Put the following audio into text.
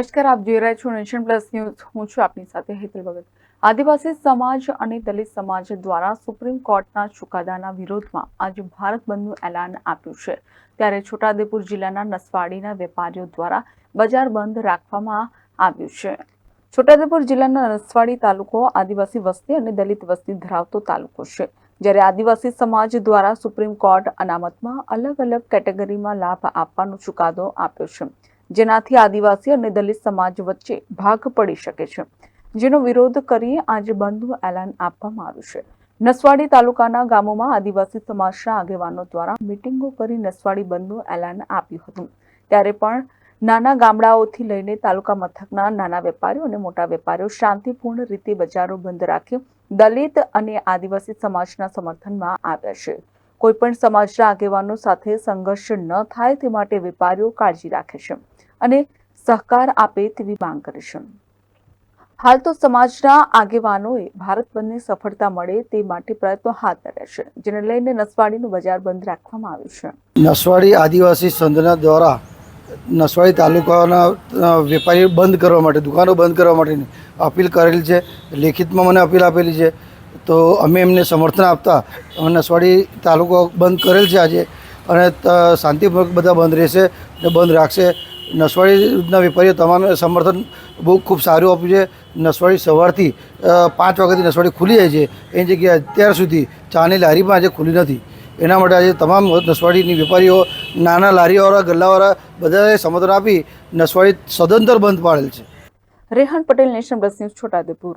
નમસ્કાર, આપ જોઈ રહ્યા છો નેશન પ્લસ ન્યૂઝ. હું છું આપની સાથે હેતલ ભગત. આદિવાસી સમાજ અને દલિત સમાજ દ્વારા સુપ્રીમ કોર્ટના ચુકાદાના વિરોધમાં આજે ભારત બંધનું એલાન આપ્યું છે. ત્યારે છોટાઉદેપુર જિલ્લાના નસવાડીના વેપારીઓ દ્વારા બજાર બંધ રાખવામાં આવ્યું છે. છોટાઉદેપુર જિલ્લાના નસવાડી તાલુકો આદિવાસી વસ્તી અને દલિત વસ્તી ધરાવતો તાલુકો છે. જ્યારે આદિવાસી સમાજ દ્વારા સુપ્રીમ કોર્ટ અનામતમાં અલગ અલગ કેટેગરીમાં લાભ આપવાનો ચુકાદો આપ્યો છે. જેનાથી આદિવાસી અને દલિત સમાજ વચ્ચે ભાગ પડી શકે છે. જેનો વિરોધ કરી આજે બંધનું એલાન આપવામાં આવ્યું છે. નસવાડી તાલુકાના ગામોમાં આદિવાસી સમાજના આગેવાનો દ્વારા મિટિંગો કરી નસવાડી બંધનું એલાન આપ્યું હતું. ત્યારે પણ નાના ગામડાઓથી લઈને તાલુકા મથકના નાના વેપારીઓ અને મોટા વેપારીઓ શાંતિપૂર્ણ રીતે બજારો બંધ રાખી દલિત અને આદિવાસી સમાજના સમર્થનમાં આવ્યા છે. કોઈ પણ સમાજના આગેવાનો સાથે સંઘર્ષ ન થાય તે માટે વેપારીઓ કાળજી રાખે છે અને સહકાર આપે તેવી માંગ કરે છે. હાલ તો સમાજના આગેવાનોએ ભારત બંધને સફળતા મળે તે માટે પ્રયત્નો હાથ ધર્યા છે, જેને લઈને નસવાડીનું બજાર બંધ રાખવામાં આવ્યું છે. નસવાડી આદિવાસી સંઘના દ્વારા નસવાડી તાલુકાના વેપારી બંધ કરવા માટે, દુકાનો બંધ કરવા માટેની અપીલ કરેલી છે, લેખિતમાં મને અપીલ આપેલી છે. તો અમે એમને સમર્થન આપતા નસવાડી તાલુકો બંધ કરેલ છે આજે. અને શાંતિપૂર્વક બધા બંધ રહેશે ને બંધ રાખશે. નસવાડીના વેપારીઓ તમામે સમર્થન બહુ ખૂબ સારું આપ્યું છે. નસવાડી સવારથી પાંચ વાગ્યાથી નસવાડી ખુલી જાય છે. એની જગ્યાએ અત્યાર સુધી ચાની લારી પણ આજે ખુલી નથી. એના માટે આજે તમામ નસવાડીની વેપારીઓ, નાના લારીઓવાળા ગલ્લાવાળા બધાએ સમર્થન આપી નસવાડી સદંતર બંધ પાડેલ છે. Rehan Patel, national plus news, Chhotaudepur.